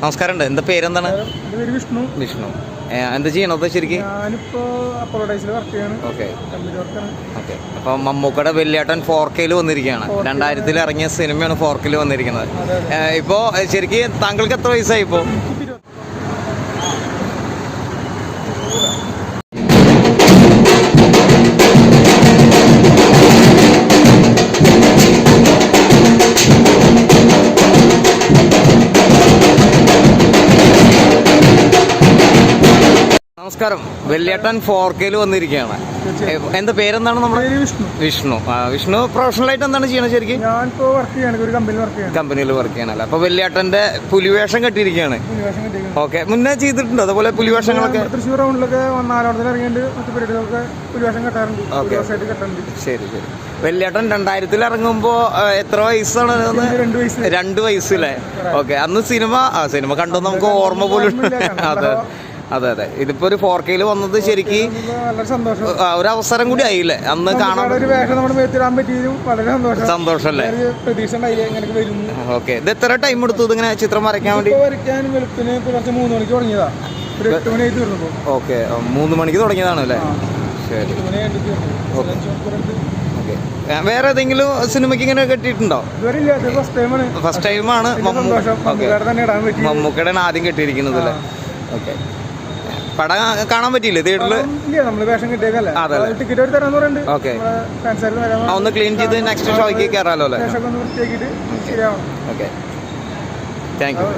നമസ്കാരം ഉണ്ട് എന്താ പേരെന്താണ്? വിഷ്ണു. വിഷ്ണു. എന്താ ചെയ്യണത് ശരിക്കും? ഓക്കെ. ഓക്കെ. അപ്പൊ മമ്മൂക്കയുടെ വെള്ളിയാട്ടൻ ഫോർ കെയിൽ വന്നിരിക്കുകയാണ്. രണ്ടായിരത്തിൽ ഇറങ്ങിയ സിനിമയാണ് ഫോർ കെയിൽ വന്നിരിക്കുന്നത്. ഇപ്പോ ശരിക്കും താങ്കൾക്ക് എത്ര വയസ്സായി ഇപ്പോ? നമസ്കാരം. വെള്ളിയാട്ടൻ ഫോർ കെയിൽ വന്നിരിക്കുകയാണ് എന്താ പേരെന്താണ് നമ്മുടെ വിഷ്ണു. വിഷ്ണു. വിഷ്ണു പ്രൊഫഷണൽ ആയിട്ട് എന്താണ് ചെയ്യണത് ശരിക്കും? ഞാനിപ്പോ വർക്ക് ചെയ്യാണ്. ഒരു കമ്പനിയിൽ വർക്ക് ചെയ്യാണ്. കമ്പനിയിൽ വർക്ക് ചെയ്യണല്ലോ? അപ്പൊ വെള്ളിയാട്ടന്റെ പുലിവേഷം കെട്ടിയിരിക്കുകയാണ്. ഓക്കെ. മുന്നേ ചെയ്തിട്ടുണ്ട്. അതുപോലെ പുലിവേഷങ്ങളൊക്കെ തൃശ്ശൂർ റൗണ്ടിലൊക്കെ നാലോടത്തിൽ ഇറങ്ങിയിട്ട് മറ്റു പരിപാടികളൊക്കെ ഭൂരിഭാഷം കെട്ടാറുണ്ട്. കെട്ടാറുണ്ട്. ശരി ശരി. വെള്ളിയാട്ടൻ രണ്ടായിരത്തിൽ ഇറങ്ങുമ്പോ എത്ര വയസ്സാണ് രണ്ടു വയസ്സ്. രണ്ട് വയസ്സില്ലേ ഓക്കെ. അന്ന് സിനിമ ആ സിനിമ കണ്ടു നമുക്ക് ഓർമ്മ പോലും അതെ. അതെ അതെ. ഇതിപ്പോ ഒരു ഫോർ കെയിൽ വന്നത് ശരിക്ക് ഒരു അവസരം കൂടി ആയില്ലേ? അന്ന് കാണാൻ ഒരു വേഷം നമ്മുടെ മേത്തിടാൻ പറ്റിയതും വളരെ സന്തോഷം. പ്രതീക്ഷ ഇങ്ങനെ വരുന്നു? ഓക്കെ ഇത് എത്ര ടൈം എടുത്തു ഇതിങ്ങനെ ചിത്രം വരയ്ക്കാൻ വേണ്ടി? ഇപ്പൊ വരയ്ക്കാൻ വെളുപ്പിന് പുലർച്ചെ മൂന്ന് മണിക്ക് തുടങ്ങിയതാ. ഒരു എട്ട് മണി ആയി തീർന്നപ്പോ ഓക്കെ മൂന്ന് മണിക്ക് തുടങ്ങിയതാണ് അല്ലേ? ശരി. വേറെ ഏതെങ്കിലും സിനിമയ്ക്ക് ഇങ്ങനെ കെട്ടിയിട്ടുണ്ടോ? ഫസ്റ്റ് ടൈമാണ് മമ്മൂക്കയുടെ ആദ്യം കെട്ടിയിരിക്കുന്നത് അല്ലേ? ഓക്കെ പടം കാണാൻ പറ്റിയില്ലേ? തിയേറ്ററിൽ അതെ, ഓക്കെ. ഒന്ന് ക്ലീൻ ചെയ്ത് നെക്സ്റ്റ് ഷോയ്ക്ക് കയറാലോ അല്ലേ? ഓക്കെ. Thank you